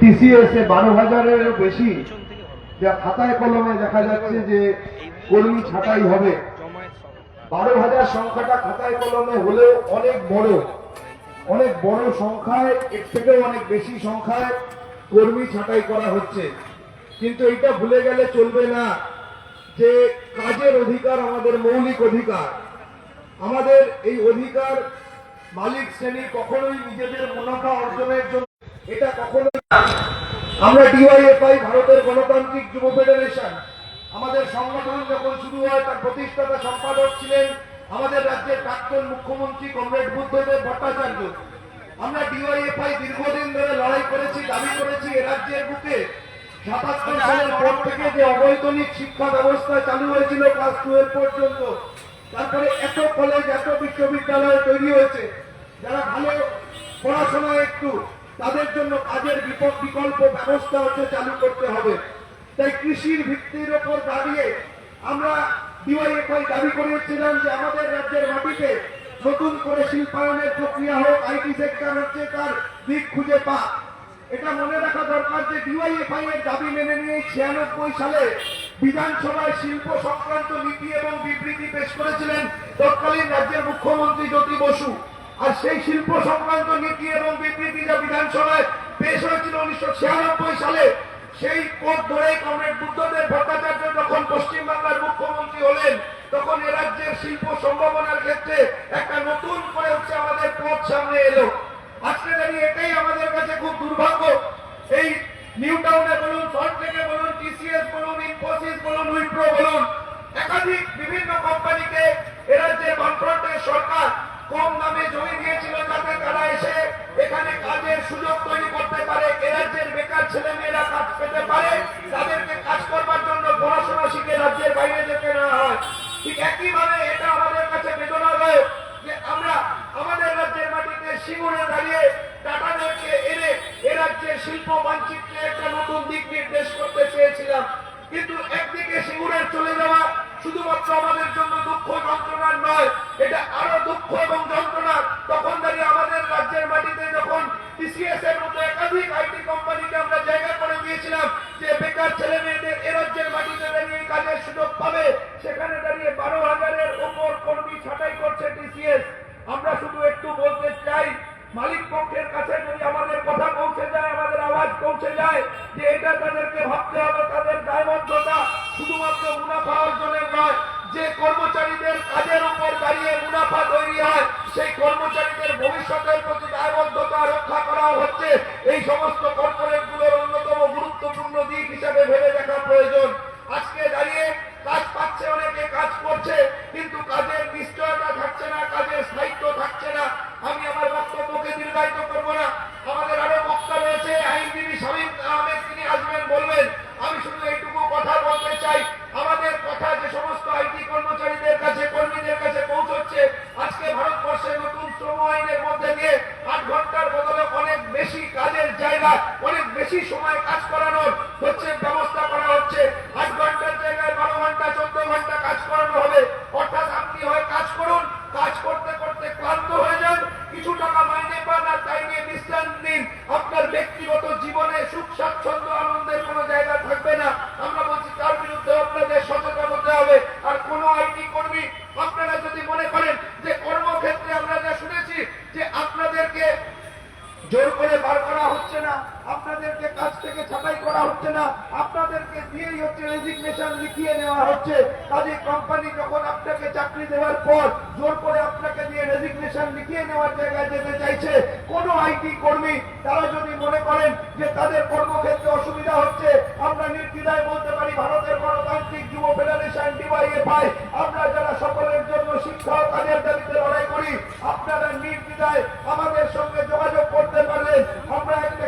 TCS এ বারো হাজারেরও বেশি যা খাতায় কলমে দেখা যাচ্ছে যে কর্মী ছাঁটাই হবে। বারো হাজার সংখ্যাটা খাতায় কলমে হলেও অনেক বড়। অনেক বড় সংখ্যায়, এর থেকেও অনেক বেশি সংখ্যায় কর্মী ছাঁটাই করা হচ্ছে। কিন্তু এটা ভুলে গেলে চলবে না যে কাজের অধিকার আমাদের মৌলিক অধিকার। আমাদের এই অধিকার মালিক শ্রেণি কখনোই নিজেদের মুনাফা অর্জনের জন্য এটা কখনোই আমরা ডিওয়াইএফআই ভারতের গণতান্ত্রিক যুব ফেডারেশন। আমাদের সংগঠন যখন শুরু হয়, তার প্রতিষ্ঠাতা সম্পাদক ছিলেন আমাদের রাজ্যের প্রাক্তন মুখ্যমন্ত্রী কমরেড বুদ্ধদেব ভট্টাচার্য। আমরা ডিওয়াইএফআই দীর্ঘদিন ধরে লড়াই করেছি, দাবি করেছি এ রাজ্যের বুকে। সাতাত্তর সালের পর থেকে যে অবৈতনিক শিক্ষা ব্যবস্থা চালু হয়েছিল ক্লাস টুয়েলভ পর্যন্ত, তারপরে এত কলেজ এত বিশ্ববিদ্যালয় তৈরি হয়েছে। যারা ভালো পড়াশোনায় একটু তাদের জন্য কাজের বিকল্প ব্যবস্থা হচ্ছে চালু করতে হবে। তাই কৃষির ভিত্তির ওপর দাঁড়িয়ে আমরা ডিওয়াইএফআই দাবি করেছিলাম যে আমাদের রাজ্যের মাটিতে নতুন করে শিল্পায়নের প্রক্রিয়া হোক আইটি সেক্টর হচ্ছে তার দিক খুঁজে পা। এটা মনে রাখা দরকার যে ডিওয়াইএফআই এর দাবি মেনে নিয়ে ছিয়ানব্বই সালে বিধানসভায় শিল্প সংক্রান্ত নীতি এবং বিবৃতি পেশ করেছিলেন তৎকালীন রাজ্যের মুখ্যমন্ত্রী জ্যোতি বসু। আর সেই শিল্প সংক্রান্ত নীতি এবং বিবৃতি যা বিধানসভায় পেশ হয়েছিল উনিশশো ছিয়ানব্বই সালে, সেই পথ ধরে কমরেড বুদ্ধদেব ভট্টাচার্য যখন পশ্চিমবাংলার মুখ্যমন্ত্রী হলেন, তখন এরাজ্যের রাজ্যের শিল্প সম্ভাবনার ক্ষেত্রে একটা নতুন করে হচ্ছে আমাদের পথ সামনে এলো। সময় কাজ করানোর রেজিগনেশন নেওয়ার জায়গায় যেতে চাইছে কোন আইটি কর্মী। তারা যদি মনে করেন যে তাদের কর্মক্ষেত্রে অসুবিধা হচ্ছে, আমরা নির্দ্বিধায় বলতে পারি ভারতের গণতান্ত্রিক যুব ফেডারেশন, ডিওয়াইএফআই, আমরা যারা সকলের জন্য শিক্ষা কাজের দাবিতে লড়াই করি, আপনারা নির্দ্বিধায় আমাদের সঙ্গে যোগাযোগ করতে পারলেন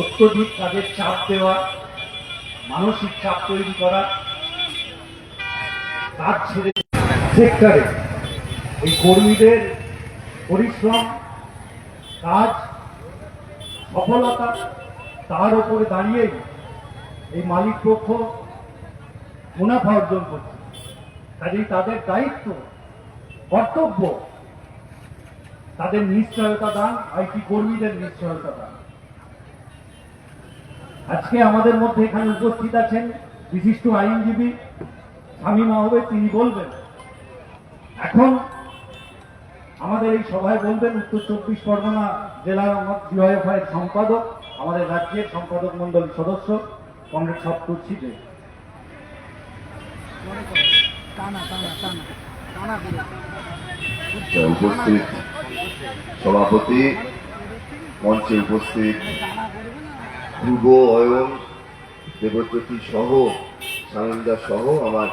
অত্যধিক তাদের চাপ দেওয়া, মানসিক চাপ তৈরি করা, কাজ ছেড়ে সেক্টরে এই কর্মীদের পরিশ্রম, কাজ, সফলতা, তার উপরে দাঁড়িয়ে এই মালিক পক্ষ মুনাফা অর্জন করছে। কাজেই তাদের দায়িত্ব, কর্তব্য, তাদের নিশ্চয়তা দান, আইটি কর্মীদের নিশ্চয়তা দান। আজকে আমাদের মধ্যে এখানে উপস্থিত আছেন বিশিষ্ট আইনজীবী স্বামী মাহবে তিনি বলবেন, এখন আমাদের এই সভায় বলবেন উত্তর চব্বিশ পরগনা জেলা ডিওএফআই সম্পাদক, আমাদের রাজ্যের সম্পাদক মন্ডলীর সদস্য টানা টানা করে উপস্থিত সভাপতি, মঞ্চে উপস্থিত পূর্ব অয়ন দেবজ্যোতি সহ, সানন্দা সহ আমার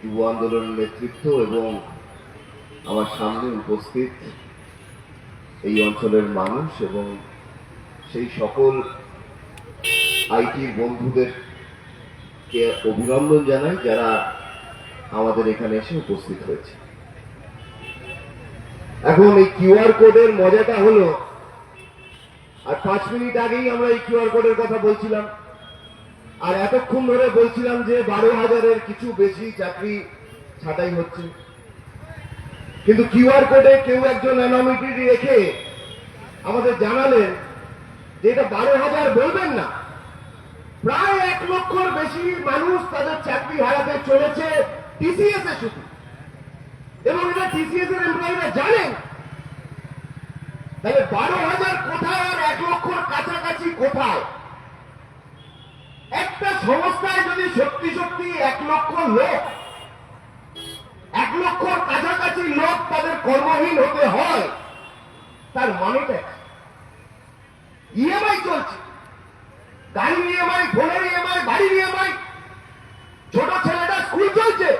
যুব আন্দোলনের নেতৃত্ব এবং আমার সামনে উপস্থিত এই অঞ্চলের মানুষ এবং সেই সকল আইটির বন্ধুদেরকে অভিনন্দন জানাই যারা আমাদের এখানে এসে উপস্থিত হয়েছে। এখন এই কিউআর কোডের মজাটা হলো আর পাঁচ মিনিট আগেই আমরা এই কিউআর কোডের কথা বলছিলাম। আর এতক্ষণ ধরে বলছিলাম যে বারো হাজারের কিছু বেশি চাকরি ছাটাই হচ্ছে। কিন্তু কিউআর কোডে কেউ একজন অ্যানোমিটি রেখে আমাদের জানালেন যে এটা বারো হাজার বলবেন না। প্রায় এক লক্ষর বেশি মানুষ তাদের চাকরি হারাতে চলেছে টিসিএস এ শুধু। এবং এটা টিসিএস এর এমপ্লয়িরা জানেন। তাহলে বারো হাজার কোথায় আর এক লক্ষর কাছাকাছি কোথায় একটা সংস্থায় যদি সত্যি সত্যি এক লক্ষ লোক, এক লক্ষর কাছাকাছি লোক তাদের কর্মহীন হতে হয়, তার মানেটা ইএমআই চলছে। গাড়ির ইএমআই ফোনের ইএমআই বাড়ির ইএমআই ছোট ছেলেটা স্কুল চলছে।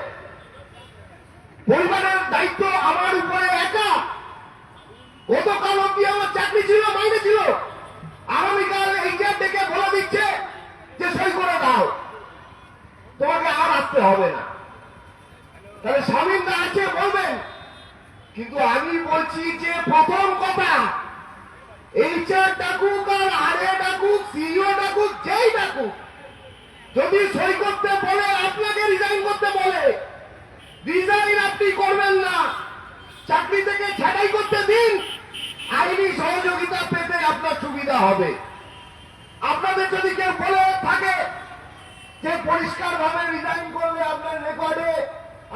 পরিবারের দায়িত্ব আমার উপরে একা। গতকাল অব্দি আমার চাকরি ছিল মাইনে ছিল। আগামীকাল এইচআর ডেকে বলে দিচ্ছে যে সই করে দাও। তোমাকে আর আসতে হবে না। তাহলে স্বামীনদা আছে বলবেন, কিন্তু আমি বলছি যে প্রথম কথা, এইচআর ডাকুক আর আরে ডাকুক, সিইও ডাকুক, যেই ডাকুক, যদি সই করতে বলে, আপনাকে রিজাইন করতে বলে রিজাইন আপনি করবেন না। চাকরি থেকে ছাঁটাই করতে দিন আইনি সহযোগিতা পেতে আপনার সুবিধা হবে। আপনাদের যদি কেউ বলে থাকে যে পরিষ্কার ভাবে রিজাইন করলে আপনার রেকর্ডে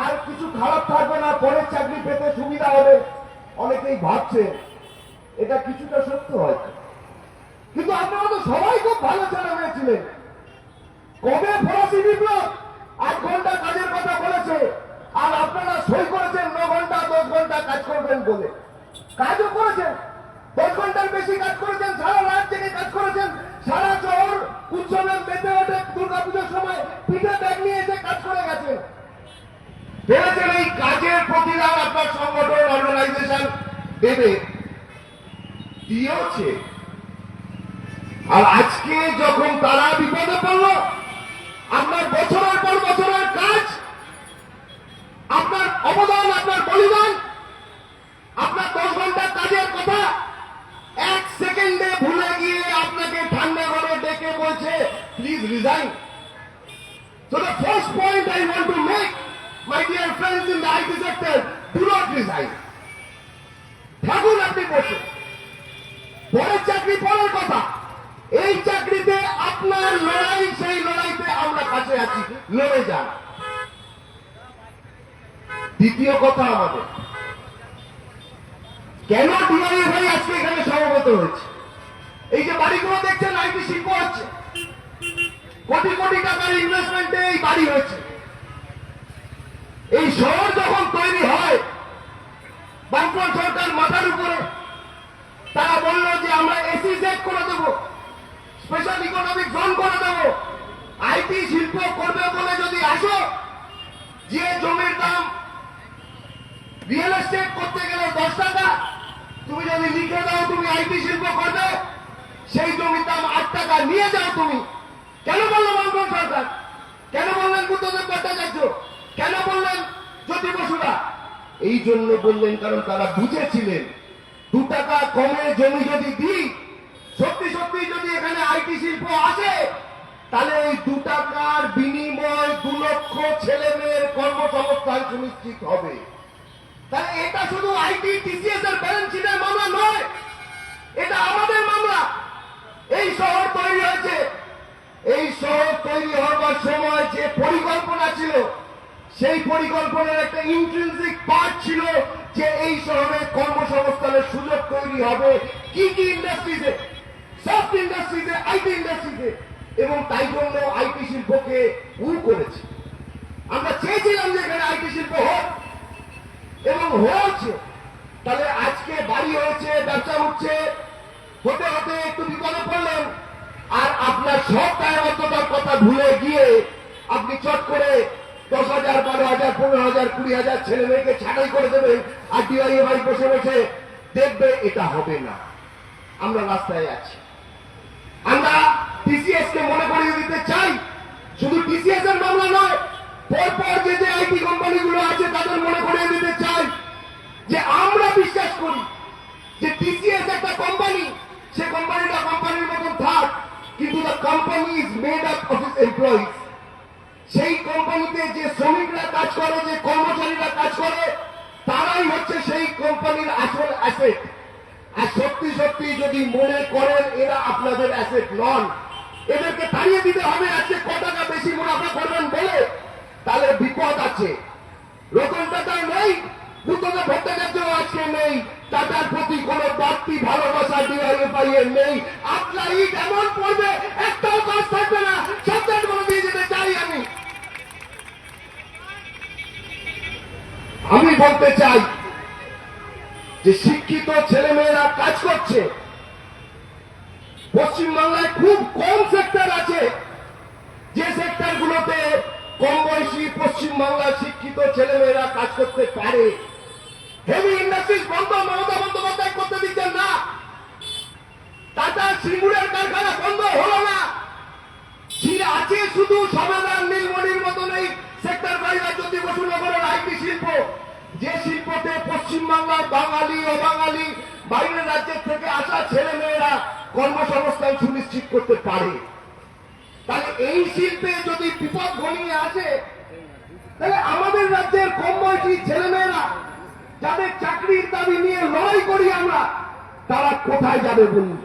আর কিছু খারাপ থাকবে না, পরের চাকরি পেতে সুবিধা হবে, অনেকেই ভাবছে। এটা কিছুটা সত্য হয়তো। কিন্তু আপনারা তো সবাই খুব ভালো ছেলে মেয়ে ছিলেন। কবে ফরাসি বিপ্লব? আট ঘণ্টা কাজের কথা বলেছে, আর আপনারা সই করেছেন ন ঘণ্টা, দশ ঘণ্টা কাজ করবেন বলে। কাজও করেছেন দশ ঘণ্টার বেশি কাজ করেছেন, সারা রাত জেগে কাজ করেছেন, সারা শহর উৎসবে মেতে ওঠে দুর্গাপুজোর সময়, পিঠে ব্যাগ নিয়ে এসে কাজ করে গেছেন ভেবেছেন এই কাজের প্রতিদান আপনার সংগঠন অর্গানাইজেশন দেবে? দিয়েওছে। আর আজকে যখন তারা বিপদে পড়ল, আপনার বছরের পর বছরের কাজ, আপনার অবদান, আপনার বলিদান resign So the first point I want to make, my dear friends in the IT sector, do not resign. থাকুন আপনি বসে পরের চাকরি পরের কথা। এই চাকরিতে আপনার লড়াই সেই লড়াইতে আমরা কাছে আছি। লড়ে যান। দ্বিতীয় কথা আমাদের। কেন ডিআই ভাই আজকে এখানে সমবেত হয়েছে? এই যে বাড়িগুলো দেখছেন আইটি শিল্প হচ্ছে কোটি কোটি টাকার ইনভেস্টমেন্টে এই বাড়ি হয়েছে। এই শহর যখন তৈরি হয়, বামফ্রন্ট সরকার মাথার উপরে, তারা বলল যে আমরা এসি সেট করে দেব স্পেশাল ইকোনমিক জোন করে দেব আইটি শিল্প করবে বলে যদি আসো, যে জমির দাম রিয়েল এস্টেট করতে গেলে দশ টাকা, তুমি যদি লিখে দাও তুমি আইটি শিল্প করবে, সেই জমির দাম আট টাকা নিয়ে যাও তুমি। কেন বলল মনমোহন সরকার? কেন বললেন বুদ্ধদেব ভট্টাচার্য? কেন বললেন জ্যোতি বসুরা? এই জন্য বললেন কারণ তারা বুঝেছিলেন। দু টাকা কমে জমি যদি দিই, সত্যি সত্যি যদি এখানে আইটি শিল্প আসে, তাহলে ওই দু টাকার বিনিময় দু লক্ষ ছেলে মেয়ের কর্মসংস্থান সুনিশ্চিত হবে। তাহলে এটা শুধু আইটি টিসিএস এর ব্যালেন্স শিটের মামলা নয়, এটা আমাদের মামলা। এই শহর তৈরি হয়েছে। এই শহর তৈরি হবার সময় যে পরিকল্পনা ছিল, সেই পরিকল্পনার একটা ইন্ট্রেন্সিক পার্ট ছিল যে এই শহরে কর্মসংস্থানের সুযোগ তৈরি হবে। কি কি ইন্ডাস্ট্রিতে সফট ইন্ডাস্ট্রিতে আইটি ইন্ডাস্ট্রিতে এবং তাই জন্য আইটি শিল্পকে উ করেছে। আমরা চেয়েছিলাম যে এখানে আইটি শিল্প হোক, এবং হয়েছে। তাহলে আজকে বাড়ি হয়েছে, ব্যবসা হচ্ছে। হতে হতে একটু বিপদে পড়লেন আর আপনার সব দায়বদ্ধতার কথা ভুলে গিয়ে আপনি চট করে দশ হাজার, বারো হাজার, পনেরো হাজার, কুড়ি হাজার ছেলে মেয়েকে ছাঁটাই করে দেবেন আর ডিআইএ বসে বসে দেখবে এটা হবে না। আমরা রাস্তায় আছি। আমরা টিসিএস কে মনে করিয়ে দিতে চাই। শুধু টিসিএস এর মামলা নয়, পরপর যে যে আইটি কোম্পানিগুলো আছে তাদের মনে করিয়ে দিতে চাই যে আমরা বিশ্বাস করি যে টিসিএস একটা কোম্পানি, সে কোম্পানিটা কোম্পানির মতন থাক কিন্তু company is made up of its employees সেই কোম্পানিতে যে শ্রমিকরা কাজ করে, যে কর্মচারীরা কাজ করে, তারাই হচ্ছে সেই কোম্পানির আসল অ্যাসেট আর সত্যি সত্যি যদি মনে করেন, এরা আপনাদের অ্যাসেট নন। এদেরকে তাড়িয়ে দিতে হবে, আজকে ক টাকা বেশি মুনাফা করবেন বলে। তাহলে বিপদ আছে। রতন টাটা নেই। ভট্টাচার্য আজকে নেই। টাটার প্রতি কোনো বাড়তি ভালোবাসা ডিআইএফআই এর নেই। আপনার ইট এমন পড়বে, একটাও কাজ থাকবে না। সাবজেক্ট করে দিয়ে যেতে চাই আমি। আমি বলতে চাই যে শিক্ষিত ছেলেমেয়েরা কাজ করছে। পশ্চিমবাংলায় খুব কম সেক্টর আছে। যে সেক্টর গুলোতে কম বয়সী পশ্চিমবাংলার শিক্ষিত ছেলেমেয়েরা কাজ করতে পারে। হেভি ইন্ডাস্ট্রিজ বন্ধ, মমতা বন্দ্যোপাধ্যায় করতে দিচ্ছেন না। টাটা সিঙ্গুরের কারখানা বন্ধ হলো না। আছে শুধু সমাধান নীলমণির মতন এই সেক্টর বাইরা জ্যোতি বসুনগরের আইটি শিল্প। যে শিল্পতে পশ্চিমবাংলার বাঙালি, অবাঙালি, বাইরের রাজ্যের থেকে আসা ছেলে মেয়েরা কর্মসংস্থান সুনিশ্চিত করতে পারে। তাহলে এই শিল্পে যদি বিপদ ঘনিয়ে আসে, তাহলে আমাদের রাজ্যের কম বয়সী ছেলেমেয়েরা যাদের চাকরির দাবি নিয়ে লড়াই করি আমরা, তারা কোথায় যাবে বলুন?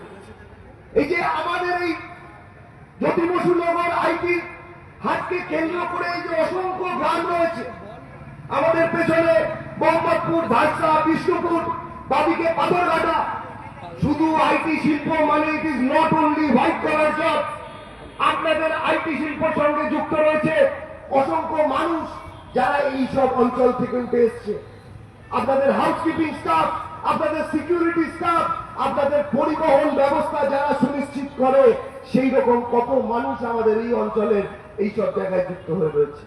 এই যে আমাদের এই জ্যোতি বসুনগর আইটি হাটকে কেন্দ্র করে এই যে অসংখ্য গ্রাম রয়েছে, আমাদের পেছনে মোহাম্মদপুর, ধারসা, বিষ্ণুপুর, বাদিকে পাথরঘাটা। শুধু আইটি শিল্প মানে it is not only white collar job আপনাদের আইটি শিল্পের সঙ্গে যুক্ত রয়েছে অসংখ্য মানুষ যারা এইসব অঞ্চল থেকে উঠে এসছে। আপনাদের হাউসকিপিং স্টাফ আপনাদের সিকিউরিটি স্টাফ আপনাদের পরিবহন ব্যবস্থা যারা সুনিশ্চিত করে, সেই রকম কত মানুষ আমাদের এই অঞ্চলের এই সব জায়গায় যুক্ত হয়ে রয়েছে।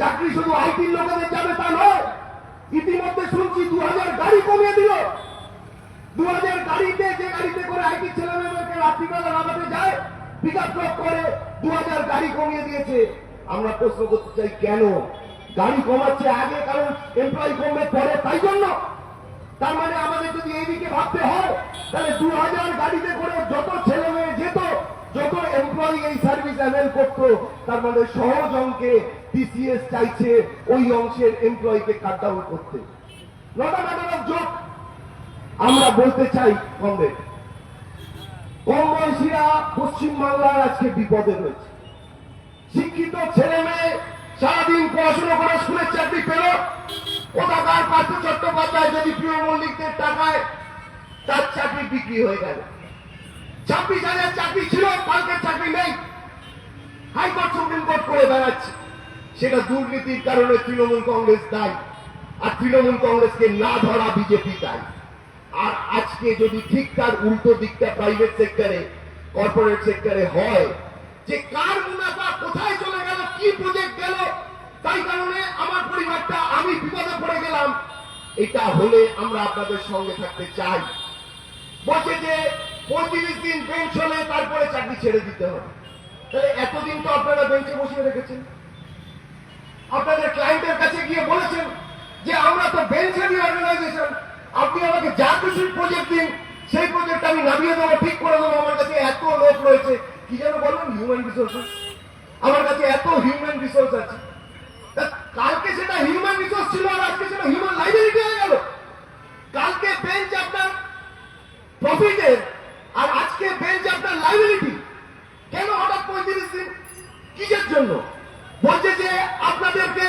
চাকরি শুধু আইটির লোকেদের যাবে তা নয়, ইতিমধ্যে শুনছি দু হাজার গাড়ি কমিয়ে দিল। দু হাজার গাড়িতে, যে গাড়িতে করে আইটি ছেলেমেয়েদেরকে রাত্রিবেলা নামাতে যায় পিক আপ করে দু হাজার গাড়ি কমিয়ে দিয়েছে। আমরা প্রশ্ন করতে চাই, কেন? গাড়ি কমাচ্ছে আগে, কারণ এমপ্লয়ি কমবে পরে, তাই জন্য। তার মানে আমাদের যদি এইদিকে ভাবতে হয়, তাহলে দু হাজার গাড়িতে করে যত ছেলে মেয়ে যেত, যত এমপ্লয়ি এই সার্ভিস অ্যাভেল করতো, তার মানে সহজ অঙ্কে টিসিএস চাইছে ওই অংশের এমপ্লয়িকে কাট ডাউন করতে। নটা ম্যাটার অফ আমরা বলতে চাই কমরেড কম বয়সীরা পশ্চিমবাংলার আজকে বিপদে রয়েছে। শিক্ষিত ছেলে মেয়ে সারাদিন পড়াশোনা করে স্কুলের চাকরি পেল। কোথাকার পার্থ চট্টোপাধ্যায় যদি প্রিয় মল্লিকদের টাকায়, তার চাকরি বিক্রি হয়ে গেল। ছাব্বিশ হাজার চাকরি ছিল কালকের চাকরি নেই। হাইকোর্ট সুপ্রিম কোর্ট করে বেড়াচ্ছে। সেটা দুর্নীতির কারণে তৃণমূল কংগ্রেস দায়ী। আর তৃণমূল কংগ্রেসকে না ধরা বিজেপি দায়ী। আর আজকে যদি ঠিক তার উল্টো দিকটা প্রাইভেট সেক্টরে কর্পোরেট সেক্টরে হয়, যে কার মুনাফা কোথায় চলে কি প্রজেক্ট গেল, তাই কারণে আমার পরিবারটা আমি বিপদে পড়ে গেলাম। এটা হলে আমরা আপনাদের সঙ্গে থাকতে চাই। বলছে যে, পঁয়ত্রিশ দিন বেঞ্চ হলে তারপরে চাকরি ছেড়ে দিতে হবে। তাহলে এতদিন তো আপনারা বেঞ্চে বসিয়ে রেখেছেন। আপনাদের ক্লায়েন্টের কাছে গিয়ে বলেছেন যে, আমরা তো বেঞ্চেরই অর্গানাইজেশন আপনি আমাকে যা কিছু প্রজেক্ট দিন, সেই প্রজেক্ট আমি নামিয়ে দেবো, ঠিক করে দেবো। আমার কাছে এত লোক রয়েছে। কি যেন বলুন হিউম্যান রিসোর্সেস আমার কাছে এত হিউম্যান রিসোর্স আছে। কালকে সেটা হিউম্যান রিসোর্স ছিল আর আজকে সেটা হিউম্যান লাইব্রেরিটি হয়ে গেল। কালকে বেঞ্চ আপনার প্রফিটের আর আজকে বেঞ্চ আপনার লাইবিলিটি কেন হঠাৎ পঁয়ত্রিশ দিন? কিসের জন্য? বলছে যে আপনাদেরকে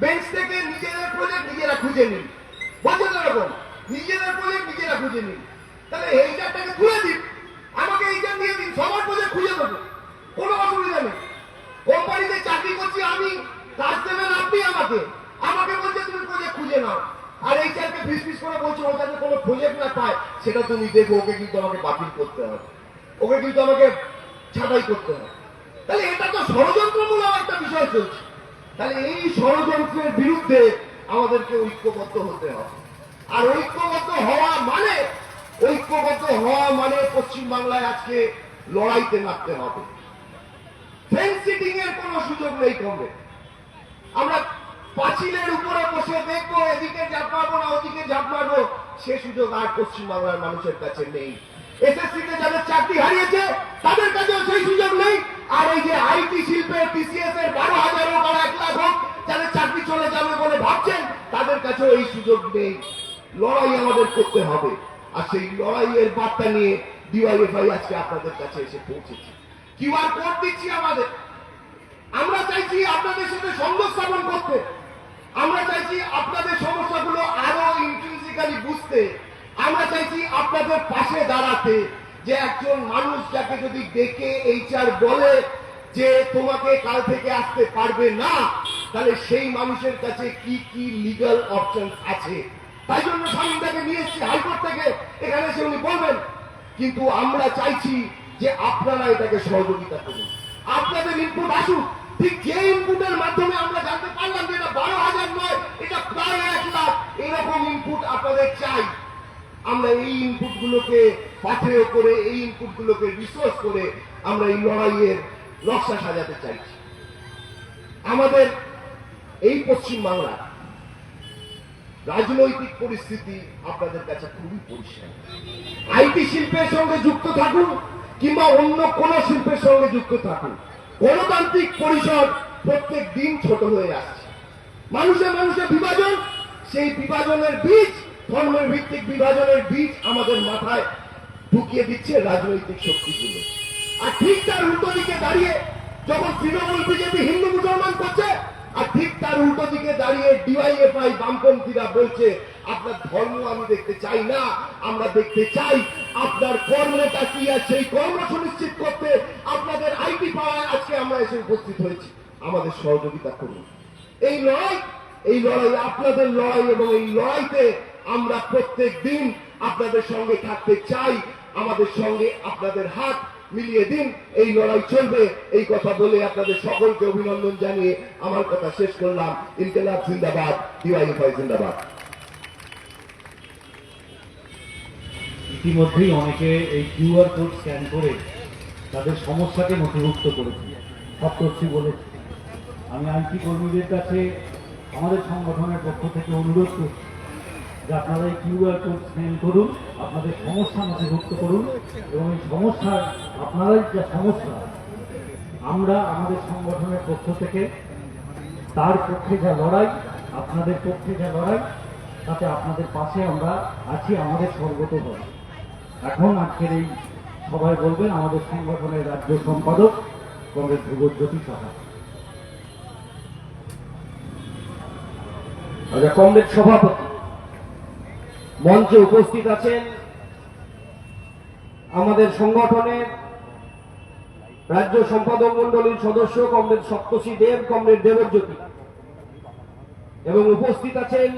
বেঞ্চ থেকে নিজেদের প্রজেক্ট নিজেরা খুঁজে নিন। বলছে এরকম, নিজেদের প্রজেক্ট নিজেরা খুঁজে নিন। তাহলে এইটারটাকে তুলে দিন। আমাকে এইটা দিয়ে দিন, সবার প্রজেক্ট খুঁজে দেবো। কোনো অসুবিধা নেই। কোম্পানিতে চাকরি করছি আমি কাজ দেবেন আপনি আমাকে। আমাকে বলছে, তুমি প্রজেক্ট খুঁজে নাও। আর এই স্যারকে ফিস ফিস করে বলছে ও যাতে কোনো প্রজেক্ট না পায়। সেটা তুমি দেখো, ওকে কিন্তু আমাকে বাতিল করতে হবে। ওকে কিন্তু আমাকে ছাঁটাই করতে হবে। তাহলে এটা তো ষড়যন্ত্রমূলক একটা বিষয় চলছে। তাহলে এই ষড়যন্ত্রের বিরুদ্ধে আমাদেরকে ঐক্যবদ্ধ হতে হবে। আর ঐক্যবদ্ধ হওয়া মানে ঐক্যবদ্ধ হওয়া মানে পশ্চিমবাংলায় আজকে লড়াইতে নামতে হবে। ফেন্স সিটিং এর কোনো সুযোগ নেই কমবে। আমরা পাঁচিলের উপরে বসে দেখব, এদিকে ঝাঁপ মারবো না, ওদিকে ঝাঁপ মারবো। সে সুযোগ আর পশ্চিমবাংলার মানুষের কাছে নেই। যাদের চাকরি হারিয়েছে, তাদের কাছেও সেই সুযোগ নেই। আর এই যে আইটি শিল্পের টিসিএস এর বারো হাজার হোক আর এক লাখ হোক, যাদের চাকরি চলে যাবে বলে ভাবছেন, তাদের কাছেও এই সুযোগ নেই। লড়াই আমাদের করতে হবে। আর সেই লড়াইয়ের বার্তা নিয়ে ডিওয়াইএফআই আজকে আপনাদের কাছে এসে পৌঁছেছে। কিউআর কোড দিচ্ছি আমাদের। আমরা চাইছি আপনাদের সাথে সংযোগ স্থাপন করতে। আমরা চাইছি আপনাদের সমস্যাগুলো আরও ইন্টেন্সিক্যালি বুঝতে। আমরা চাইছি আপনাদের পাশে দাঁড়াতে, যে একজন মানুষ যাকে যদি ডেকে এইচআর বলে যে তোমাকে কাল থেকে আসতে পারবে না, তাহলে সেই মানুষের কাছে কি কি লিগাল অপশন আছে? তাই জন্য স্বামীটাকে নিয়ে এসেছি হাইকোর্ট থেকে। এখানে এসে উনি বলবেন, কিন্তু আমরা চাইছি যে আপনারা এটাকে সহযোগিতা করুন। আপনাদের ইনপুট আসুক। ঠিক যে ইনপুটের মাধ্যমে আমরা জানতে পারলাম যে এটা বারো হাজার নয়, এটা প্রায় এক লাখ। এরকম ইনপুট আপনাদের চাই। আমরা এই ইনপুট গুলোকে পাথেয় করে এই ইনপুট গুলোকে রিসোর্স করে আমরা এই লড়াইয়ের নকশা সাজাতে চাইছি। আমাদের এই পশ্চিম বাংলা রাজনৈতিক পরিস্থিতি আপনাদের কাছে খুবই পরিষ্কার। আইটি শিল্পের সঙ্গে যুক্ত থাকুন কিংবা অন্য কোন শিল্পের সঙ্গে যুক্ত থাকুন। গণতান্ত্রিক পরিষদ প্রত্যেক দিন ছোট হয়ে আসছে। মানুষে মানুষে বিভাজন, সেই বিভাজনের বীজ, ধর্মের ভিত্তিক বিভাজনের বীজ আমাদের মাথায় ঢুকিয়ে দিচ্ছে রাজনৈতিক শক্তিগুলো। আর ঠিক তার উল্টো দিকে দাঁড়িয়ে যখন তৃণমূল বিজেপি হিন্দু মুসলমান করছে, আর ঠিক তার উল্টো দিকে দাঁড়িয়ে ডিওয়াইএফআই বামপন্থীরা বলছে আপনার ধর্ম আমি দেখতে চাই না, আমরা দেখতে চাই আপনার কর্মটা কি আর সেই কর্ম সুনিশ্চিত করতে আপনাদের আইটি পাওয়ায় আজকে আমরা এসে উপস্থিত হয়েছি। আমাদের সহযোগিতা করুন। এই লড়াই এই লড়াই আপনাদের লড়াই এবং এই লড়াইতে আমরা প্রত্যেক দিন আপনাদের সঙ্গে থাকতে চাই। আমাদের সঙ্গে আপনাদের হাত মিলিয়ে দিন। এই লড়াই চলবে। এই কথা বলে আপনাদের সকলকে অভিনন্দন জানিয়ে আমার কথা শেষ করলাম। ইনকেলাব জিন্দাবাদ ডিওয়াইএফআই জিন্দাবাদ। ইতিমধ্যেই অনেকে এই কিউআর কোড স্ক্যান করে তাদের সমস্যাকে নথিভুক্ত করেছে। সপ্তর্ষি বলেছে আমি আইটি কর্মীদের কাছে আমাদের সংগঠনের পক্ষ থেকে অনুরোধ করছি যে আপনারা এই কিউআর কোড স্ক্যান করুন, আপনাদের সমস্যা নথিভুক্ত করুন এবং এই সমস্যার আপনারাই যা সমস্যা, আমরা আমাদের সংগঠনের পক্ষ থেকে তার পক্ষে যা লড়াই, আপনাদের পক্ষে যা লড়াই, তাতে আপনাদের পাশে আমরা আছি, আমাদের সর্বতভাবে এখন আজকের এই সভায় বলবেন আমাদের সংগঠনের রাজ্য সম্পাদক কংগ্রেস ধ্রুবজ্যোতি সাহা। আচ্ছা কংগ্রেস সভাপতি, মঞ্চে উপস্থিত আছেন আমাদের সংগঠনের রাজ্য সম্পাদক মন্ডলীর সদস্য কমরেড সপ্তশী দেব কমরেড দেবজ্যোতি। এবং উপস্থিত আছেন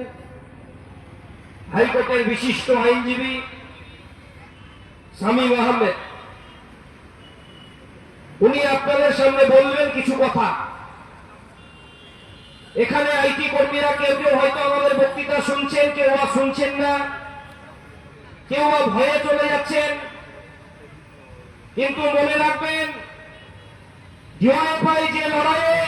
হাইকোর্টের বিশিষ্ট আইনজীবী শামীম আহমেদ উনি আপনাদের সামনে বলবেন কিছু কথা। এখানে আইটি কর্মীরা কেউ কেউ হয়তো আমাদের বক্তৃতা শুনছেন, কেউ বা শুনছেন না, কেউ বা ভয়ে চলে যাচ্ছেন। কিন্তু মনে রাখবেন, ডিওয়াইফাই যে লড়াইয়ে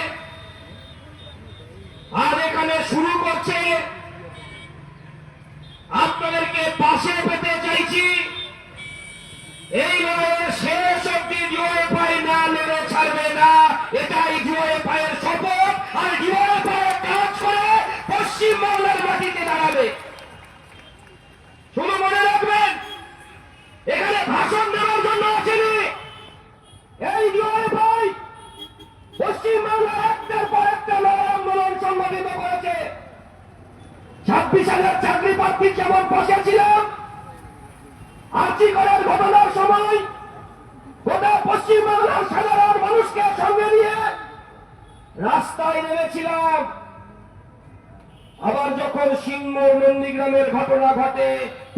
নন্দীগ্রামের ঘটনা ঘটে,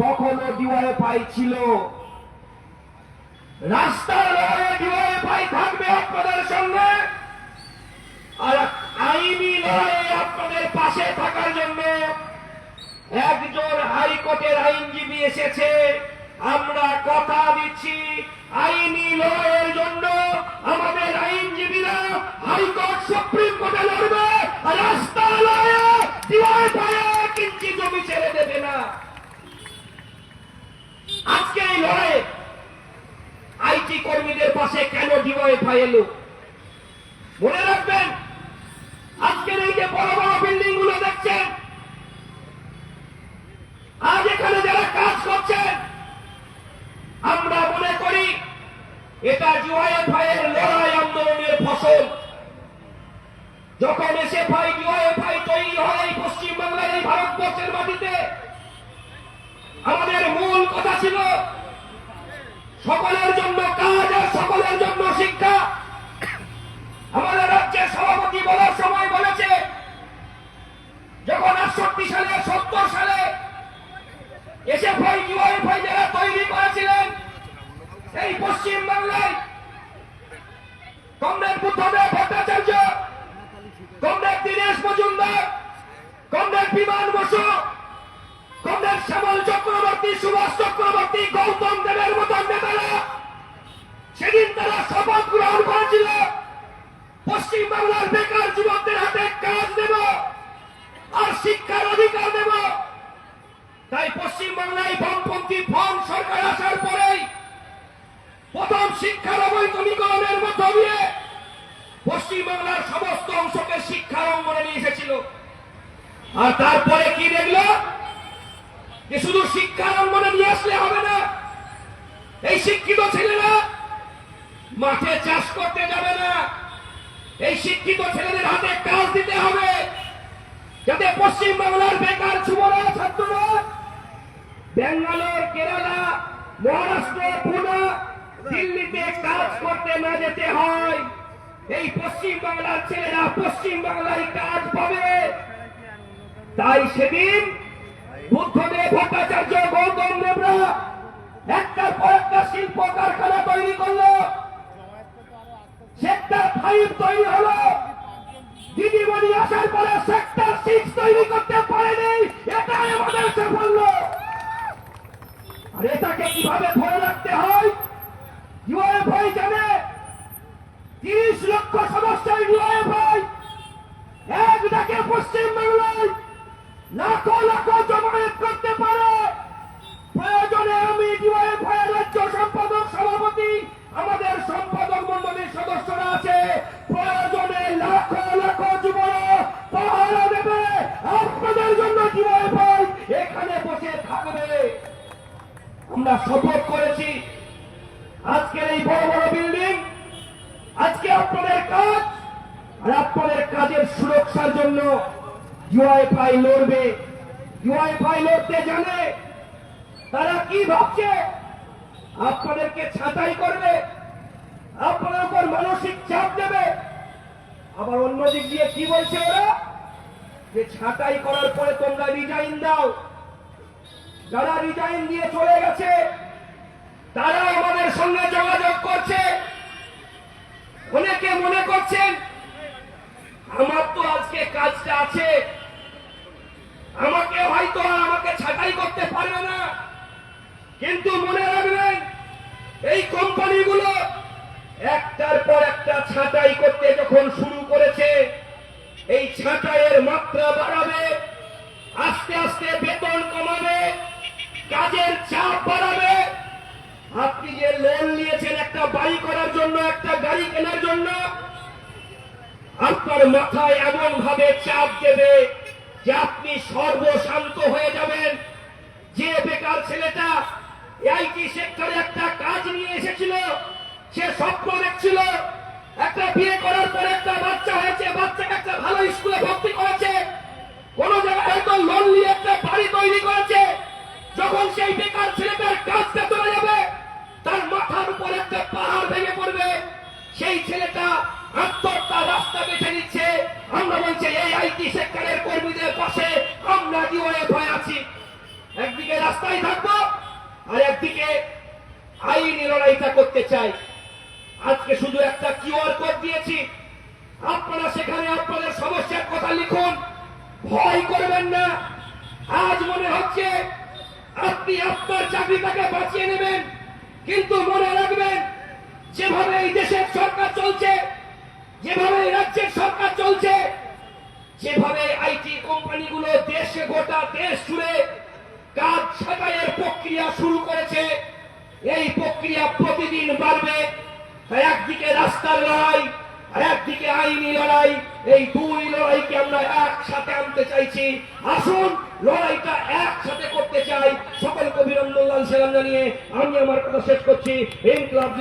তখনও ডিওয়াইফাই ছিল। রাস্তার লড়াইয়ে ডিওয়াইফাই থাকবে আপনাদের সঙ্গে। আর আইনি লড়াইয়ে আপনাদের পাশে থাকার জন্য একজন হাইকোর্টের আইনজীবী এসেছে। আমরা কথা দিচ্ছি আইনি লড়াইয়ের জন্য। আমাদের আইনজীবীরা হাইকোর্ট সুপ্রিম কোর্টে লড়বে। আর রাস্তা লড়াইয়ে দিওয়ার জমি ছেড়ে দেবে না। আজকে এই লড়াই আইটি কর্মীদের পাশে কেন ডিওয়াইফাই এলো? মনে রাখবেন, আজকের এই যে বড় বড় বিল্ডিংগুলো দেখছেন, আজ এখানে যারা কাজ করছেন, আমরা মনে করি এটা ডিওয়াইএফআই এর লড়াই আন্দোলনের ফসল। যখন এসে ভাই ডিওয়াইএফআই তৈরি হয় মাটিতে আমাদের মূল কথা ছিল সকলের জন্য কাজ আর সকলের জন্য শিক্ষা। আমাদের রাজ্যের সভাপতি বলার সময় বলেছে, যখন আটষট্টি সালে, সত্তর সালে এসে ভাই ভাই যারা তৈরি করেছিলেন এই পশ্চিম বাংলায় comrade Buddhadeb Bhattacharya, comrade Dinesh Majumdar comrade Biman Basu. Comrade Shyamal Chakraborty, Subhash Chakraborty, Gautam দেবের মতন নেতারা সেদিন তারা শপথ গ্রহণ করেছিল। পশ্চিম বাংলার বেকার যুবকদের হাতে কাজ দেব আর শিক্ষার অধিকার দেব। তাই পশ্চিম বাংলায় বামপন্থী ফর্ম সরকার আসার পরেই প্রথম শিক্ষার অবৈতনিকরণের মধ্য দিয়ে পশ্চিম বাংলার সমস্ত অংশকে শিক্ষার অঙ্গনে নিয়ে এসেছিল। আর তারপরে কি দেখল? যে শুধু শিক্ষার অঙ্গনে নিয়ে আসলে হবে না। এই শিক্ষিত ছেলেরা মাঠে চাষ করতে যাবে না। এই শিক্ষিত ছেলেদের হাতে কাজ দিতে হবে। যাতে পশ্চিম বাংলার বেকার যুবরা, ছাত্ররা, ব্যাঙ্গালোর, কেরালা, মহারাষ্ট্র, পুনা, দিল্লিতে কাজ করতে না যেতে হয়। এই পশ্চিম বাংলার ছেলেরা পশ্চিম বাংলায় কাজ পাবে। তাই সেদিন বুদ্ধদেব ভট্টাচার্য গৌতম দেবরা একটার পর একটা শিল্প কারখানা তৈরি করল। সেক্টর ফাইভ তৈরি হলো। দিদিমণি আসার পরে সেক্টর সিক্স তৈরি করতে পারেনি। এটাই আমাদের সাফল্য। আর এটাকে কীভাবে ধরে রাখতে হয়? ইউএফ ইউএফআই জানে। তিরিশ লক্ষ সদস্যের ইউএফআই এক ডাকে পশ্চিম বাংলায় লাখো লাখো জমায়েত করতে পারে। প্রয়োজনে আমি ডিওএফআই রাজ্য সম্পাদক সভাপতি, আমাদের সম্পাদক মন্ডলীর সদস্যরা আছে। প্রয়োজনে লাখো লাখো যুবরা পাহারা দেবে। আপনাদের জন্য ডিওএফআই এখানে বসে থাকবে। আমরা শপথ করেছি। আজকের এই বড় বড় বিল্ডিং আজকে আপনাদের কাজ আর আপনাদের কাজের সুরক্ষার জন্য ইউআইফাই লড়বে। ইউআইফাই লড়তে জানে। তারা কি ভাবছে? আপনাদেরকে ছাঁটাই করবে। আপনাদের উপর মানসিক চাপ দেবে। আবার অন্যদিক দিয়ে কি বলছে ওরা? যে ছাঁটাই করার পরে তোমরা রিজাইন দাও। যারা রিজাইন দিয়ে চলে গেছে, তারা আমাদের সঙ্গে যোগাযোগ করছে। অনেকে মনে করছেন, আমার তো আজকে কাজটা আছে। আমাকে হয়তো আর আমাকে ছাঁটাই করতে পারবে না। কিন্তু মনে রাখবেন, এই কোম্পানিগুলো একটার পর একটা ছাঁটাই করতে যখন শুরু করেছে, এই ছাঁটাইয়ের মাত্রা বাড়াবে, আস্তে আস্তে বেতন কমাবে, কাজের চাপ বাড়াবে। আপনি যে লোন নিয়েছেন একটা বাড়ি করার জন্য, একটা গাড়ি কেনার জন্য, আপনার মাথায় এমন ভাবে চাপ দেবে যে আপনি সর্বশান্ত হয়ে যাবেন। যে বেকার ছেলেটা আইটি সেক্টরে একটা কাজ নিয়ে এসেছিল, সে স্বপ্ন দেখছিল, একটা বিয়ে করার পরে একটা বাচ্চা হয়েছে, বাচ্চাকে একটা ভালো স্কুলে ভর্তি করেছে। কোন জায়গায় হয়তো লোন নিয়ে একটা বাড়ি তৈরি করেছে। যখন সেই বেকার ছেলেটার কাজটা চলে যাবে, তার মাথার উপর একটা পাহাড় ভেঙে পড়বে। সেই ছেলেটা আত্মহত্যার রাস্তা বেছে নিচ্ছে। আমরা বলছি, এই আইটি সেক্টরের কর্মীদের পাশে আমরা ডিওএফআই আছি। একদিকে রাস্তায় থাকব, আর একদিকে আইনি লড়াইটা করতে চাই। আজকে শুধু একটা কিউআর কোড দিয়েছি। আপনারা সেখানে আপনাদের সমস্যার কথা লিখুন। ভয় করবেন না। আজ মনে হচ্ছে আপনি আপনার চাকরিটাকে বাঁচিয়ে নেবেন, কিন্তু মনে রাখবেন, যেভাবে এই দেশের সরকার চলছে যেভাবে রাজ্যের সরকার চলছে, যেভাবে আইটি কোম্পানিগুলো দেশে গোটা দেশ জুড়ে কাজ ছাঁটাইয়ের প্রক্রিয়া শুরু করেছে, এই প্রক্রিয়া প্রতিদিন বাড়বে। একদিকে রাস্তার লড়াই একদিকে আইনি লড়াই। এই দুই লড়াইকে আমরা একসাথে আনতে চাইছি। আসুন, লড়াইটা একসাথে করতে চাই। সকলকে অভিনন্দন, লাল সেলাম জানিয়ে আমি আমার কথা শেষ করছি। ইনকলাব